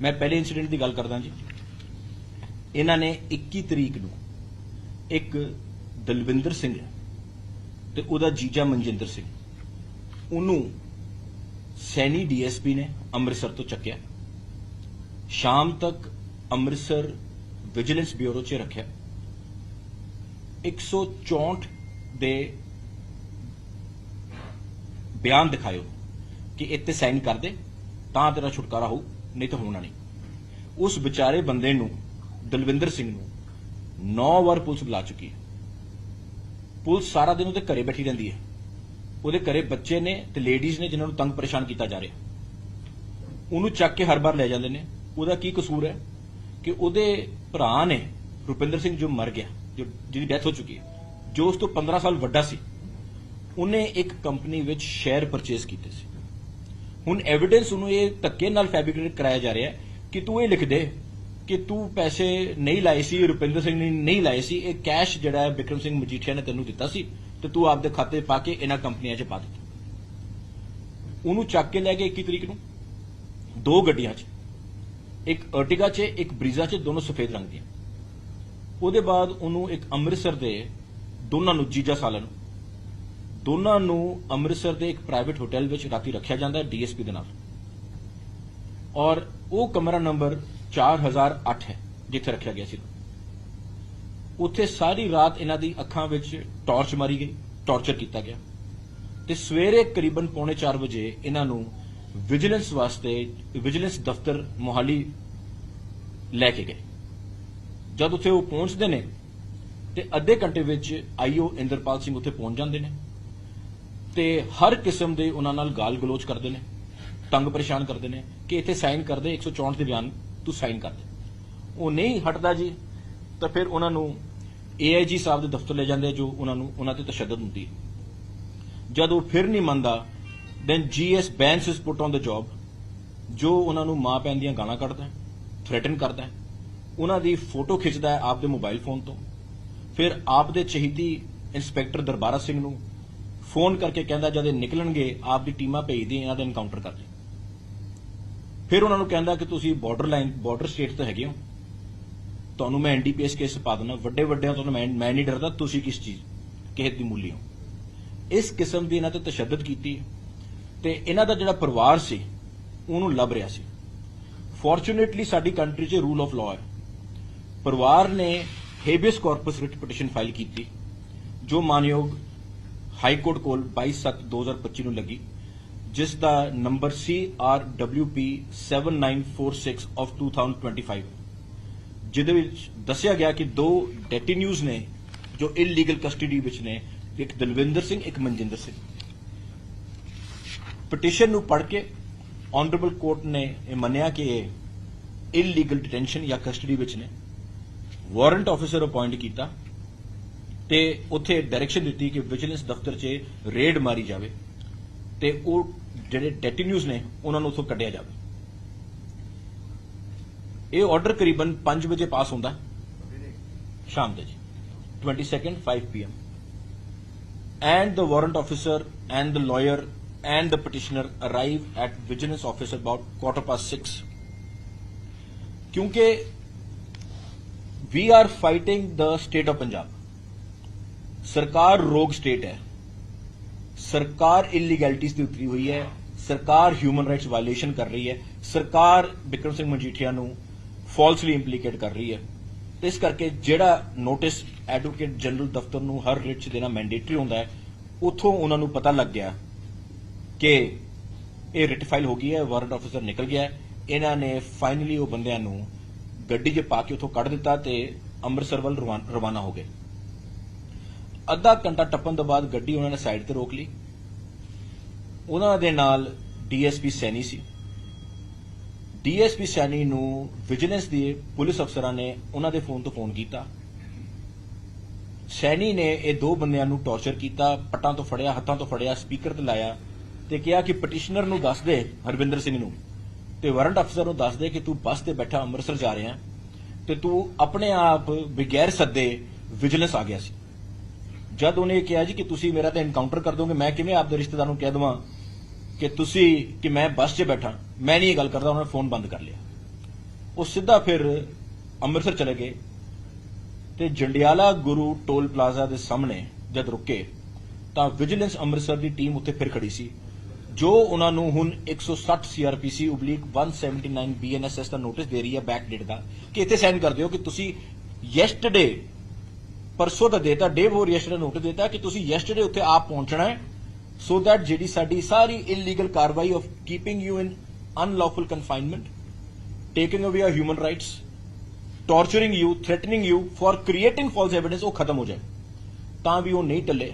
ਮੈਂ ਪਹਿਲੇ ਇਨਸੀਡੈਂਟ ਦੀ ਗੱਲ ਕਰਦਾ ਜੀ। ਇਹਨਾਂ ਨੇ 21 ਤਰੀਕ ਨੂੰ ਇੱਕ ਦਲਵਿੰਦਰ ਸਿੰਘ ਹੈ ਤੇ ਉਹਦਾ ਜੀਜਾ ਮਨਜਿੰਦਰ ਸਿੰਘ, ਉਹਨੂੰ ਸੈਣੀ ਡੀਐਸਪੀ ਨੇ ਅੰਮ੍ਰਿਤਸਰ ਤੋਂ ਚੱਕਿਆ। ਸ਼ਾਮ ਤੱਕ ਅੰਮ੍ਰਿਤਸਰ ਵਿਜੀਲੈਂਸ ਬਿਊਰੋ 'ਚ ਰੱਖਿਆ। 164 ਦੇ ਬਿਆਨ ਦਿਖਾਇਓ ਕਿ ਇੱਥੇ ਸਾਈਨ ਕਰ ਦੇ, ਤਾਂ ਤੇਰਾ ਛੁਟਕਾਰਾ ਹੋਊ। ਨਹੀਂ ਤਾਂ ਹੋਣਾ ਨਹੀਂ। ਉਸ ਵਿਚਾਰੇ ਬੰਦੇ ਨੂੰ, ਦਲਵਿੰਦਰ ਸਿੰਘ ਨੂੰ 9 ਵਾਰ ਪੁਲਿਸ ਬੁਲਾ ਚੁੱਕੀ ਹੈ। ਪੁਲਿਸ ਸਾਰਾ ਦਿਨ ਉਹਦੇ ਘਰੇ ਬੈਠੀ ਰਹਿੰਦੀ ਹੈ। ਉਹਦੇ ਘਰੇ ਬੱਚੇ ਨੇ ਤੇ ਲੇਡੀਜ਼ ਨੇ ਜਿਨ੍ਹਾਂ ਨੂੰ ਤੰਗ ਪਰੇਸ਼ਾਨ ਕੀਤਾ ਜਾ ਰਿਹਾ। ਉਹਨੂੰ ਚੱਕ ਕੇ ਹਰ ਵਾਰ ਲੈ ਜਾਂਦੇ ਨੇ। ਉਹਦਾ ਕੀ ਕਸੂਰ ਹੈ? ਕਿ ਉਹਦੇ ਭਰਾ ਨੇ ਰੁਪਿੰਦਰ ਸਿੰਘ ਜੋ ਮਰ ਗਿਆ, ਜੋ ਜਿਹਦੀ ਡੈਥ ਹੋ ਚੁੱਕੀ ਹੈ, ਜੋ ਉਸ ਤੋਂ 15 ਸਾਲ ਵੱਡਾ ਸੀ, ਉਹਨੇ ਇੱਕ ਕੰਪਨੀ ਵਿੱਚ ਸ਼ੇਅਰ ਪਰਚੇਸ ਕੀਤੇ ਸੀ। ਹੁਣ ਐਵੀਡੈਂਸ ਉਹਨੂੰ ਇਹ ਧੱਕੇ ਨਾਲ ਫੈਬਰਿਕੇਟ ਕਰਾਇਆ ਜਾ ਰਿਹਾ ਕਿ ਤੂੰ ਇਹ ਲਿਖ ਦੇ ਕਿ ਤੂੰ ਪੈਸੇ ਨਹੀਂ ਲਾਏ ਸੀ, ਰੁਪਿੰਦਰ ਸਿੰਘ ਨੇ ਨਹੀਂ ਲਾਏ ਸੀ, ਇਹ ਕੈਸ਼ ਜਿਹੜਾ ਹੈ ਵਿਕਰਮ ਸਿੰਘ ਮਜੀਠੀਆ ਨੇ ਤੈਨੂੰ ਦਿੱਤਾ ਸੀ ਤੇ ਤੂੰ ਆਪਦੇ ਖਾਤੇ ਪਾ ਕੇ ਇਹਨਾਂ ਕੰਪਨੀਆਂ 'ਚ ਪਾ ਦਿੱਤਾ। ਉਹਨੂੰ ਚੱਕ ਕੇ ਲੈ ਗਏ 21 ਤਰੀਕ ਨੂੰ, ਦੋ ਗੱਡੀਆਂ 'ਚ, ਇੱਕ ਅਰਟਿਗਾ 'ਚ, ਇੱਕ ਬਰੀਜ਼ਾ 'ਚ, ਦੋਨੋਂ ਸਫੇਦ ਰੰਗ ਦੀਆਂ। ਉਹਦੇ ਬਾਅਦ ਉਹਨੂੰ ਇੱਕ ਅੰਮ੍ਰਿਤਸਰ ਦੇ ਦੋਨਾਂ ਨੂੰ ਜੀਜਾ ਸਾਲਨ ਦੋਨਾਂ ਨੂੰ ਅੰਮ੍ਰਿਤਸਰ ਦੇ ਇੱਕ ਪ੍ਰਾਈਵੇਟ ਹੋਟਲ ਵਿੱਚ ਰਾਤੀ ਰੱਖਿਆ ਜਾਂਦਾ ਹੈ ਡੀਐਸਪੀ ਦੇ ਨਾਲ। ਔਰ ਉਹ ਕਮਰਾ ਨੰਬਰ 4008 ਹੈ, ਜਿੱਥੇ ਰੱਖਿਆ ਗਿਆ ਸੀ। ਉੱਥੇ ਸਾਰੀ ਰਾਤ ਇਹਨਾਂ ਦੀ ਅੱਖਾਂ ਵਿੱਚ ਟਾਰਚ ਮਾਰੀ ਗਈ ਟਾਰਚਰ ਕੀਤਾ ਗਿਆ। ਤੇ ਸਵੇਰੇ ਕਰੀਬਨ ਪੌਣੇ 4 ਵਜੇ ਇਹਨਾਂ ਨੂੰ ਵਿਜੀਲੈਂਸ ਵਾਸਤੇ ਵਿਜੀਲੈਂਸ ਦਫ਼ਤਰ ਮੋਹਾਲੀ ਲੈ ਕੇ ਗਏ। ਜਦ ਉੱਥੇ ਉਹ ਪਹੁੰਚਦੇ ਨੇ, ਤੇ ਅੱਧੇ ਘੰਟੇ ਵਿੱਚ ਆਈਓ ਇੰਦਰਪਾਲ ਸਿੰਘ ਉੱਥੇ ਪਹੁੰਚ ਜਾਂਦੇ ਨੇ। ਤੇ ਹਰ ਕਿਸਮ ਦੇ ਉਹਨਾਂ ਨਾਲ ਗਾਲ ਗਲੋਚ ਕਰਦੇ ਨੇ, ਤੰਗ ਪਰੇਸ਼ਾਨ ਕਰਦੇ ਨੇ ਕਿ ਇੱਥੇ ਸਾਈਨ ਕਰ ਦੇ 164 ਦੇ ਬਿਆਨ ਤੂੰ ਸਾਈਨ ਕਰ ਦੇ। ਉਹ ਨਹੀਂ ਹਟਦਾ ਜੀ, ਤਾਂ ਫਿਰ ਉਹਨਾਂ ਨੂੰ ਏਆਈਜੀ ਸਾਹਿਬ ਦੇ ਦਫ਼ਤਰ ਲੈ ਜਾਂਦੇ ਜੋ ਉਹਨਾਂ ਨੂੰ ਉਹਨਾਂ ਤੇ ਤਸ਼ੱਦਦ ਹੁੰਦੀ ਜਦ ਉਹ ਫਿਰ ਨਹੀਂ ਮੰਨਦਾ ਦੈਨ ਜੀਐਸ ਬੈਂਸ ਇਸ ਪੁੱਟ ਔਨ ਦ ਜੌਬ ਜੋ ਉਹਨਾਂ ਨੂੰ ਮਾਂ ਪੈਣ ਦੀਆਂ ਗਾਲਾਂ ਕੱਢਦਾ ਹੈ ਥ੍ਰੈਟਨ ਕਰਦਾ ਹੈ। ਉਹਨਾਂ ਦੀ ਫੋਟੋ ਖਿੱਚਦਾ ਹੈ ਆਪਦੇ ਮੋਬਾਈਲ ਫੋਨ ਤੋਂ। ਫਿਰ ਆਪ ਦੇ ਚਹੀਦੀ ਇੰਸਪੈਕਟਰ ਦਰਬਾਰਾ ਸਿੰਘ ਨੂੰ ਫੋਨ ਕਰਕੇ ਕਹਿੰਦਾ ਜਦ ਇਹ ਨਿਕਲਣਗੇ, ਆਪ ਦੀ ਟੀਮਾਂ ਭੇਜਦੀ, ਇਹਨਾਂ ਦਾ ਐਨਕਾਊਂਟਰ ਕਰ ਦੇ ਫਿਰ ਉਹਨਾਂ ਨੂੰ ਕਹਿੰਦਾ ਕਿ ਤੁਸੀਂ ਬਾਰਡਰ ਲਾਈਨ ਬਾਰਡਰ ਸਟੇਟ ਤੋਂ ਹੈਗੇ ਹੋ। ਤੁਹਾਨੂੰ ਮੈਂ ਐਨਡੀਪੀਐਸ ਕੇਸ ਪਾ ਦੇਣਾ ਵੱਡੇ ਵੱਡਿਆਂ ਤੋਂ ਮੈਂ ਮੈਂ ਨਹੀਂ ਡਰਦਾ, ਤੁਸੀਂ ਕਿਸ ਚੀਜ਼, ਕਿਸੇ ਦੀ ਮੂਲੀ ਹੋ। ਇਸ ਕਿਸਮ ਦੀ ਇਹਨਾਂ ਤੇ ਤਸ਼ੱਦਦ ਕੀਤੀ। ਤੇ ਇਹਨਾਂ ਦਾ ਜਿਹੜਾ ਪਰਿਵਾਰ ਸੀ, ਉਹਨੂੰ ਲੱਭ ਰਿਹਾ ਸੀ। ਫੋਰਚੂਨੇਟਲੀ ਸਾਡੀ ਕੰਟਰੀ 'ਚ ਰੂਲ ਆਫ ਲਾਅ ਹੈ। ਪਰਿਵਾਰ ਨੇ habeas corpus writ petition file ਕੀਤੀ, ਜੋ ਮਾਨਯੋਗ ਹਾਈ ਕੋਰਟ ਕੋਲ 22/7/2025 ਨੂੰ ਲੱਗੀ, ਜਿਸ ਦਾ ਨੰਬਰ CRWP 7946 ਆਫ 2025 ਜਿਹਦੇ ਵਿੱਚ ਦੱਸਿਆ ਗਿਆ ਕਿ ਦੋ ਡੈਟੀਨਿਊਜ਼ ਨੇ ਜੋ ਇਲੀਗਲ ਕਸਟਡੀ ਵਿੱਚ ਨੇ, ਇੱਕ ਦਲਵਿੰਦਰ ਸਿੰਘ, ਇੱਕ ਮਨਜਿੰਦਰ ਸਿੰਘ। ਪਟੀਸ਼ਨ ਨੂੰ ਪੜ੍ਹ ਕੇ ਆਨਰੇਬਲ ਕੋਰਟ ਨੇ ਇਹ ਮੰਨਿਆ ਕਿ ਇਹ ਇਲੀਗਲ ਡਿਟੈਂਸ਼ਨ ਜਾਂ ਕਸਟਡੀ ਵਿੱਚ ਨੇ। ਵਾਰੰਟ ਆਫੀਸਰ ਅਪਾਇੰਟ ਕੀਤਾ। ਤੇ ਉੱਥੇ ਡਾਇਰੈਕਸ਼ਨ ਦਿੱਤੀ ਕਿ ਵਿਜੀਲੈਂਸ ਦਫ਼ਤਰ 'ਚ ਰੇਡ ਮਾਰੀ ਜਾਵੇ ਤੇ ਉਹ ਜਿਹੜੇ ਡੈਟੀਨਿਊਜ਼ ਨੇ ਉਹਨਾਂ ਨੂੰ ਉਥੋਂ ਕੱਢਿਆ ਜਾਵੇ ਇਹ ਆਰਡਰ ਕਰੀਬਨ 5 ਵਜੇ ਪਾਸ ਹੁੰਦਾ ਸ਼ਾਮ ਦੇ ਜੀ 22nd 5 PM and the warrant officer and the lawyer and the petitioner arrive at vigilance office about quarter past 6 ਕਿਉਂਕਿ we are fighting the state of Punjab ਸਰਕਾਰ ਰੋਗ ਸਟੇਟ ਹੈ। ਸਰਕਾਰ ਇਲੀਗੈਲਿਟੀਜ਼ ਤੇ ਉਤਰੀ ਹੋਈ ਹੈ। ਸਰਕਾਰ ਹਿਊਮਨ ਰਾਈਟਸ ਵਾਇਲੇਸ਼ਨ ਕਰ ਰਹੀ ਹੈ। ਸਰਕਾਰ ਬਿਕਰਮ ਸਿੰਘ ਮਜੀਠੀਆ ਨੂੰ ਫਾਲਸਲੀ ਇੰਪਲੀਕੇਟ ਕਰ ਰਹੀ ਹੈ। ਤੇ ਇਸ ਕਰਕੇ ਜਿਹੜਾ ਨੋਟਿਸ ਐਡਵੋਕੇਟ ਜਨਰਲ ਦਫ਼ਤਰ ਨੂੰ ਹਰ ਰਿਟ 'ਚ ਦੇਣਾ ਮੈਂਡੇਟਰੀ ਹੁੰਦਾ ਹੈ, ਉਥੋਂ ਉਹਨਾਂ ਨੂੰ ਪਤਾ ਲੱਗ ਗਿਆ ਕਿ ਇਹ ਰਿਟ ਫਾਈਲ ਹੋ ਗਈ ਹੈ ਵਾਰੰਟ ਆਫੀਸਰ ਨਿਕਲ ਗਿਆ ਹੈ। ਇਹਨਾਂ ਨੇ ਫਾਈਨਲੀ ਉਹ ਬੰਦਿਆਂ ਨੂੰ ਗੱਡੀ 'ਚ ਪਾ ਕੇ ਉਥੋਂ ਕੱਢ ਦਿੱਤਾ ਤੇ ਅੰਮ੍ਰਿਤਸਰ ਵੱਲ ਰਵਾਨਾ ਹੋ ਗਏ। ਅੱਧਾ ਘੰਟਾ ਟੱਪਣ ਤੋਂ ਬਾਅਦ ਗੱਡੀ ਉਹਨਾਂ ਨੇ ਸਾਈਡ ਤੇ ਰੋਕ ਲਈ। ਉਹਨਾਂ ਦੇ ਨਾਲ ਡੀਐਸਪੀ ਸੈਣੀ ਸੀ। ਡੀਐਸਪੀ ਸੈਣੀ ਨੂੰ ਵਿਜੀਲੈਂਸ ਦੇ ਪੁਲਿਸ ਅਫਸਰਾਂ ਨੇ ਉਹਨਾਂ ਦੇ ਫੋਨ ਤੋਂ ਫੋਨ ਕੀਤਾ। ਸੈਣੀ ਨੇ ਇਹ ਦੋ ਬੰਦਿਆਂ ਨੂੰ ਟੌਰਚਰ ਕੀਤਾ, ਪੱਟਾਂ ਤੋਂ ਫੜਿਆ, ਹੱਥਾਂ ਤੋਂ ਫੜਿਆ ਸਪੀਕਰ ਤੇ ਲਾਇਆ ਤੇ ਕਿਹਾ ਕਿ ਪਟੀਸ਼ਨਰ ਨੂੰ ਦੱਸ ਦੇ ਹਰਵਿੰਦਰ ਸਿੰਘ ਨੂੰ ਤੇ ਵਾਰੰਟ ਅਫਸਰ ਨੂੰ ਦੱਸ ਦੇ ਕਿ ਤੂੰ ਬੱਸ ਤੇ ਬੈਠਾ ਅੰਮ੍ਰਿਤਸਰ ਜਾ ਰਿਹਾ ਤੇ ਤੂੰ ਆਪਣੇ ਆਪ ਬਗੈਰ ਸੱਦੇ ਵਿਜੀਲੈਂਸ ਆ ਗਿਆ ਸੀ। ਜਦ ਉਹਨੇ ਇਹ ਕਿਹਾ ਜੀ ਕਿ ਤੁਸੀਂ ਮੇਰਾ ਤਾਂ ਐਨਕਾਊਂਟਰ ਕਰ ਦੋਗੇ, ਮੈਂ ਕਿਵੇਂ ਆਪਦੇ ਰਿਸ਼ਤੇਦਾਰ ਨੂੰ ਕਹਿ ਦਵਾਂ ਕਿ ਤੁਸੀਂ, ਕਿ ਮੈਂ ਬੱਸ 'ਚ ਬੈਠਾ, ਮੈਂ ਨਹੀਂ ਇਹ ਗੱਲ ਕਰਦਾ, ਉਹਨਾਂ ਨੇ ਫੋਨ ਬੰਦ ਕਰ ਲਿਆ। ਉਹ ਸਿੱਧਾ ਫਿਰ ਅੰਮ੍ਰਿਤਸਰ ਚਲੇ ਗਏ ਤੇ ਜੰਡਿਆਲਾ ਗੁਰੂ ਟੋਲ ਪਲਾਜ਼ਾ ਦੇ ਸਾਹਮਣੇ ਜਦ ਰੁਕੇ, ਤਾਂ ਵਿਜੀਲੈਂਸ ਅੰਮ੍ਰਿਤਸਰ ਦੀ ਟੀਮ ਉੱਥੇ ਫਿਰ ਖੜੀ ਸੀ। ਜੋ ਉਹਨਾਂ ਨੂੰ ਹੁਣ 160 ਸੀਆਰਪੀਸੀ ਉਬਲੀਕ 179 ਬੀਐਨਐਸਐਸ ਦਾ ਨੋਟਿਸ ਦੇ ਰਹੀ ਹੈ ਬੈਕ ਡੇਟ ਦਾ, ਕਿ ਇੱਥੇ ਸਾਈਨ ਕਰ ਦਿਓ ਕਿ ਤੁਸੀਂ ਯੈਸਟਰਡੇ ਪਰਸੋਂ ਦਾ ਦੇਤਾ ਡੇ ਬੋਰ ਯੈਸਟਰਡੇ ਨੋਟਿਸ ਦੇਤਾ ਕਿ ਤੁਸੀਂ ਯੈਸਟਰਡੇ ਉੱਥੇ ਆਪ ਪਹੁੰਚਣਾ ਹੈ ਸੋ ਦੈਟ ਜਿਹੜੀ ਸਾਡੀ ਸਾਰੀ ਇਲੀਗਲ ਕਾਰਵਾਈ of keeping you in unlawful confinement taking away your human rights torturing you threatening you for creating false evidence ਉਹ ਖਤਮ ਹੋ ਜਾਏ। ਤਾਂ ਵੀ ਉਹ ਨਹੀਂ ਟੱਲੇ।